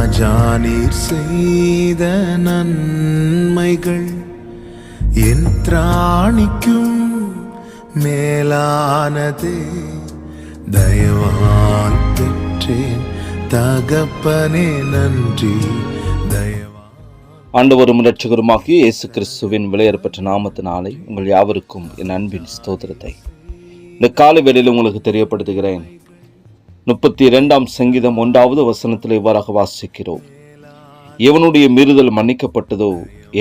ராஜா நீர் செய்த நன்மைகள் என் திராணிக்கும் மேலானதே. தயவால் பெற்றேன் தகப்பனே நன்றி. தயவா ஆண்டவரும் இரட்சகருமாகிய இயேசு கிறிஸ்துவின் விளையாடப்பட்ட நாமத்தினாலே உங்கள் யாவருக்கும் என் அன்பின் ஸ்தோத்திரத்தை. இந்த காலை வேளையில் உங்களுக்கு தெரியப்படுத்துகிறேன். முப்பத்தி இரண்டாம் சங்கீதம் ஒன்றாவது வசனத்தில் இவ்வாறாக வாசிக்கிறோம். எவனுடைய மீறுதல் மன்னிக்கப்பட்டதோ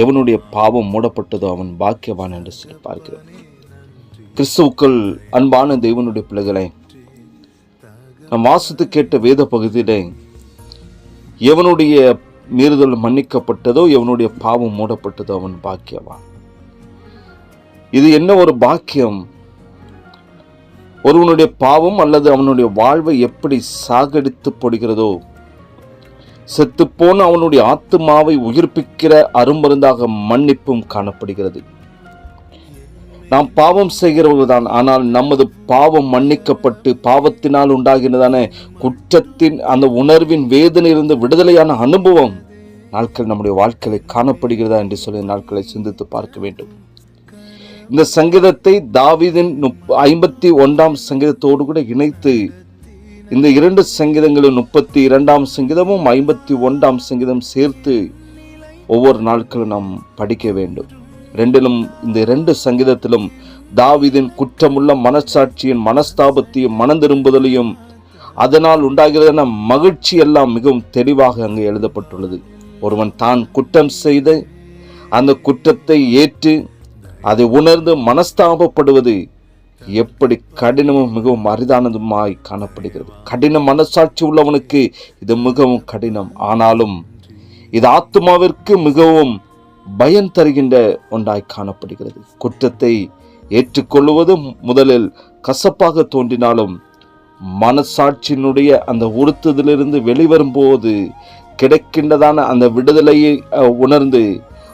எவனுடைய பாவம் மூடப்பட்டதோ அவன் பாக்கியவான் என்று சொல்லி பார்க்கிறோம். கிறிஸ்துவுக்கள் அன்பான தேவனுடைய பிள்ளைகளை நம் வாசித்து கேட்ட வேத பகுதியிலே எவனுடைய மீறுதல் மன்னிக்கப்பட்டதோ எவனுடைய பாவம் மூடப்பட்டதோ அவன் பாக்கியவான். இது என்ன ஒரு பாக்கியம்? ஒருவனுடைய பாவம் அல்லது அவனுடைய வாழ்வை எப்படி சாகடித்து போடுகிறதோ செத்துப்போன அவனுடைய ஆத்துமாவை உயிர்ப்பிக்கிற அருமருந்தாக மன்னிப்பும் காணப்படுகிறது. நாம் பாவம் செய்கிறவர்கள்தான் ஆனால் நமது பாவம் மன்னிக்கப்பட்டு பாவத்தினால் உண்டாகினதான குற்றத்தின் அந்த உணர்வின் வேதனையிலிருந்து விடுதலையான அனுபவம் நாட்கள் நம்முடைய வாழ்க்கையில் காணப்படுகிறதா என்று சொல்லி நாட்களை சிந்தித்து பார்க்க வேண்டும். இந்த சங்கீதத்தை தாவீதின் ஐம்பத்தி ஒன்றாம் சங்கீதத்தோடு கூட இணைத்து இந்த இரண்டு சங்கீதங்களும் முப்பத்தி இரண்டாம் சங்கீதமும் ஐம்பத்தி ஒன்றாம் சங்கீதம் சேர்த்து ஒவ்வொரு நாட்களும் நாம் படிக்க வேண்டும். ரெண்டிலும் இந்த இரண்டு சங்கீதத்திலும் தாவீதின் குற்றமுள்ள மனசாட்சியின் மனஸ்தாபத்தையும் மனந்திரும்புதலையும் அதனால் உண்டாகிறதான மகிழ்ச்சி எல்லாம் மிகவும் தெளிவாக அங்கு எழுதப்பட்டுள்ளது. ஒருவன் தான் குற்றம் செய்த அந்த குற்றத்தை ஏற்று அதை உணர்ந்து மனஸ்தாபப்படுவது எப்படி கடினமும் மிகவும் அரிதானதுமாய் காணப்படுகிறது. கடின மனசாட்சி உள்ளவனுக்கு இது மிகவும் கடினம். ஆனாலும் இது ஆத்மாவிற்கு மிகவும் பயன் தருகின்ற ஒன்றாய் காணப்படுகிறது. குற்றத்தை ஏற்றுக்கொள்வது முதலில் கசப்பாக தோன்றினாலும் மனசாட்சியினுடைய அந்த உறுத்துதலிருந்து வெளிவரும்போது கிடைக்கின்றதான அந்த விடுதலையை உணர்ந்து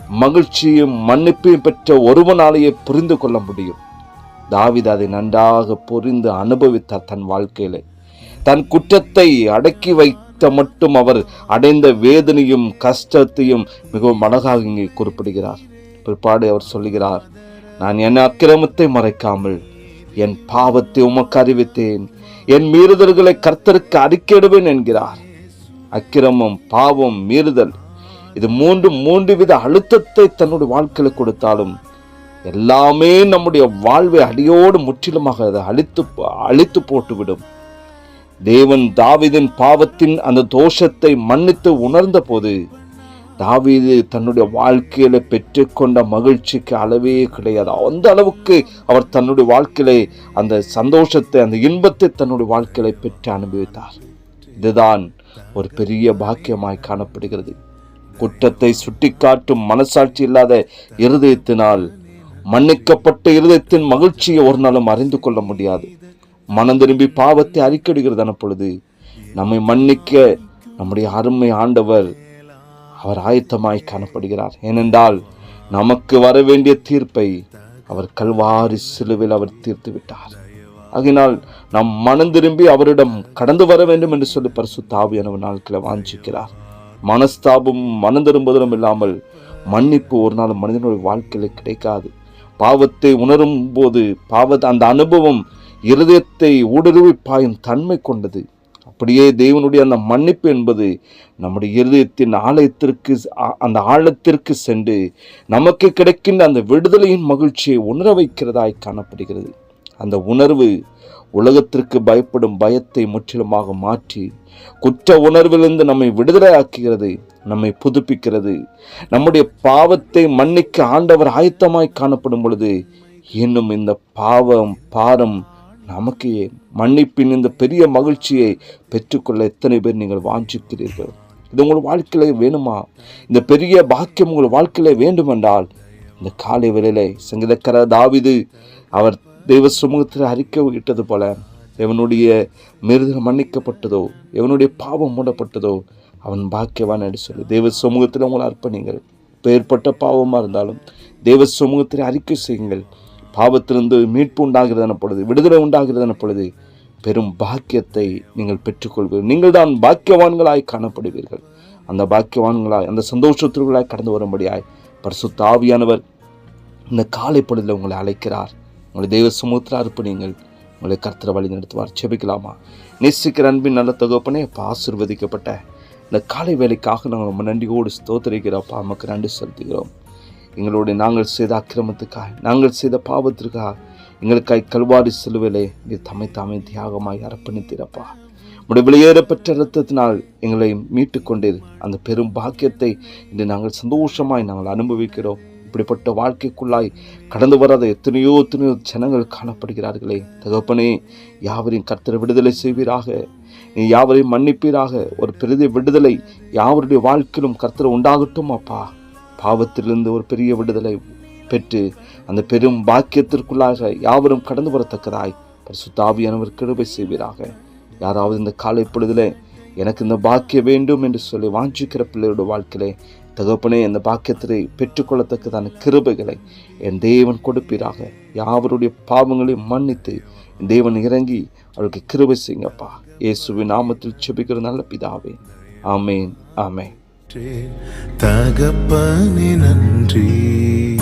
மகிழ்ச்சியும் மன்னிப்பையும் பெற்ற ஒருவனாலேயே புரிந்து கொள்ள முடியும். தாவித அதை நன்றாக புரிந்து அனுபவித்தார் தன் வாழ்க்கையில. தன் குற்றத்தை அடக்கி வைத்த மட்டும் அவர் அடைந்த வேதனையும் கஷ்டத்தையும் மிகவும் அழகாக இங்கே குறிப்பிடுகிறார். பிற்பாடு அவர் சொல்லுகிறார் நான் என் அக்கிரமத்தை மறைக்காமல் என் பாவத்தை உமக்கு அறிவித்தேன். என் மீறுதல்களை கர்த்தருக்கு அறிக்கையிடுவேன் என்கிறார். அக்கிரமம் பாவம் மீறுதல் இது மூன்று மூன்று வித அழுத்தத்தை தன்னுடைய வாழ்க்கையில் கொடுத்தாலும் எல்லாமே நம்முடைய வாழ்வை அடியோடு முற்றிலுமாக அதை அழித்து அழித்து போட்டுவிடும். தேவன் தாவிதின் பாவத்தின் அந்த தோஷத்தை மன்னித்து உணர்ந்த போது தாவீது தன்னுடைய வாழ்க்கையில பெற்றுக்கொண்ட மகிழ்ச்சிக்கு அளவே கிடையாது. அந்த அளவுக்கு அவர் தன்னுடைய வாழ்க்கையிலே அந்த சந்தோஷத்தை அந்த இன்பத்தை தன்னுடைய வாழ்க்கையில பெற்று அனுபவித்தார். இதுதான் ஒரு பெரிய பாக்கியமாய் காணப்படுகிறது. குற்றத்தை சுட்டிக்காட்டும் மனசாட்சி இல்லாத இருதயத்தினால் மன்னிக்கப்பட்ட இருதயத்தின் மகிழ்ச்சியை ஒரு நாளும் அறிந்து கொள்ள முடியாது. மனம் திரும்பி பாவத்தை அறிக்கடுகிறதான பொழுது நம்மை மன்னிக்க நம்முடைய அருமை ஆண்டவர் அவர் ஆயத்தமாய் காணப்படுகிறார். ஏனென்றால் நமக்கு வர வேண்டிய தீர்ப்பை அவர் கல்வாரி சிலுவில் அவர் தீர்த்து விட்டார். ஆகினால் நாம் மனம் திரும்பி அவரிடம் கடந்து வர வேண்டும் என்று சொல்லி பரிசு தாவியானவர் நாட்களை வாஞ்சிக்கிறார். மனஸ்தாபம் மனந்திரும்புதலும் இல்லாமல் மன்னிப்பு ஒரு நாள் மனிதனுடைய வாழ்க்கையில் கிடைக்காது. பாவத்தை உணரும் போது பாவத்தை அந்த அனுபவம் இருதயத்தை ஊடுருவி பாயும் தன்மை கொண்டது. அப்படியே தேவனுடைய அந்த மன்னிப்பு என்பது நம்முடைய இருதயத்தின் ஆலயத்திற்கு ஆ- அந்த ஆழத்திற்கு சென்று நமக்கு கிடைக்கின்ற அந்த விடுதலையின் மகிழ்ச்சியை உணர வைக்கிறதாய் காணப்படுகிறது. அந்த உணர்வு உலகத்திற்கு பயப்படும் பயத்தை முற்றிலுமாக மாற்றி குற்ற உணர்விலிருந்து நம்மை விடுதலையாக்குகிறது நம்மை புதுப்பிக்கிறது. நம்முடைய பாவத்தை மன்னிக்க ஆண்டவர் ஆயத்தமாய் காணப்படும் பொழுது இன்னும் இந்த பாவம் பாரம் நமக்கு மன்னிப்பின் இந்த பெரிய மகிழ்ச்சியை பெற்றுக்கொள்ள எத்தனை பேர் நீங்கள் வாஞ்சிக்கிறீர்கள்? இது உங்கள் வாழ்க்கையில் வேணுமா? இந்த பெரிய பாக்கியம் உங்கள் வாழ்க்கையிலே வேண்டுமென்றால் இந்த காலை வேளையிலே சங்கீதக்கார தாவிது அவர் தெய்வ சமூகத்தில் அறிக்கை விட்டது போல எவனுடைய மிருதம் மன்னிக்கப்பட்டதோ எவனுடைய பாவம் மூடப்பட்டதோ அவன் பாக்கியவான் என்று சொல்லி தெய்வ சமூகத்தில் உங்களை அர்ப்பணிங்கள் பெயர்பட்ட பாவமாக இருந்தாலும் தெய்வ சமூகத்தில் அறிக்கை செய்யுங்கள். பாவத்திலிருந்து மீட்பு உண்டாகிறதான பொழுது விடுதலை உண்டாகிறதான பொழுது பெரும் பாக்கியத்தை நீங்கள் பெற்றுக்கொள்வீர்கள். நீங்கள் தான் பாக்கியவான்களாய் காணப்படுவீர்கள். அந்த பாக்கியவான்களாய் அந்த சந்தோஷத்திற்குள்ளாய் கடந்து வரும்படியாய் பரிசுத்த ஆவியானவர் இந்த காலை பொழுதில் உங்களை அழைக்கிறார். உங்களை தெய்வ சுமூத்திர அர்ப்பணிங்கள் உங்களை கர்த்தரை வழி நடத்துவார். செபிக்கலாமா நேசிக்கிற அன்பின் நல்ல தொகுப்பனே அப்பா ஆசிர்வதிக்கப்பட்ட இந்த காலை வேலைக்காக நாங்கள் ரொம்ப நன்றியோடு ஸ்தோத்தரிக்கிறோப்பா நமக்கு நன்றி செலுத்துகிறோம். எங்களுடைய நாங்கள் செய்த அக்கிரமத்துக்காக நாங்கள் செய்த பாவத்திற்காக எங்களுக்காய் கல்வாரி சிலுவிலே நீ தம்மை தாமே தியாகமாய் அர்ப்பணித்தீரப்பா. உடைய வெளியேறப்பெற்ற இரத்தத்தினால் எங்களை மீட்டு கொண்டீர். அந்த பெரும் பாக்கியத்தை இன்று நாங்கள் சந்தோஷமாய் நாங்கள் அனுபவிக்கிறோம். இப்படிப்பட்ட வாழ்க்கைக்குள்ளாய் கடந்து வராத எத்தனையோ எத்தனையோ ஜனங்கள் காணப்படுகிறார்களே. தகப்பனே யாவரையும் கர்த்தரை விடுதலை செய்வீராக. நீ யாவரையும் மன்னிப்பீராக. ஒரு பெரிய விடுதலை யாவருடைய வாழ்க்கையிலும் கர்த்தரை உண்டாகட்டும் அப்பா. பாவத்திலிருந்து ஒரு பெரிய விடுதலை பெற்று அந்த பெரும் பாக்கியத்திற்குள்ளாக யாவரும் கடந்து வரத்தக்கதாய் பரிசுத்தாவியானவர் கிருபை செய்வீராக. யாராவது இந்த காலை பொழுதிலே எனக்கு இந்த பாக்கியம் வேண்டும் என்று சொல்லி வாஞ்சிக்கிற பிள்ளையோட வாழ்க்கையிலே தகப்பனே இந்த பாக்கியத்தை பெற்றுக்கொள்ளத்தக்கதான கிருபைகளை என் தேவன் கொடுப்பீராக. யாவருடைய பாவங்களையும் மன்னித்து தேவன் இறங்கி அவருக்கு கிருபை செய்யுங்கப்பா. இயேசுவின் நாமத்தில் செபிக்கிற நல்ல பிதாவே. ஆமேன் ஆமேன். தகப்பனே நன்றி.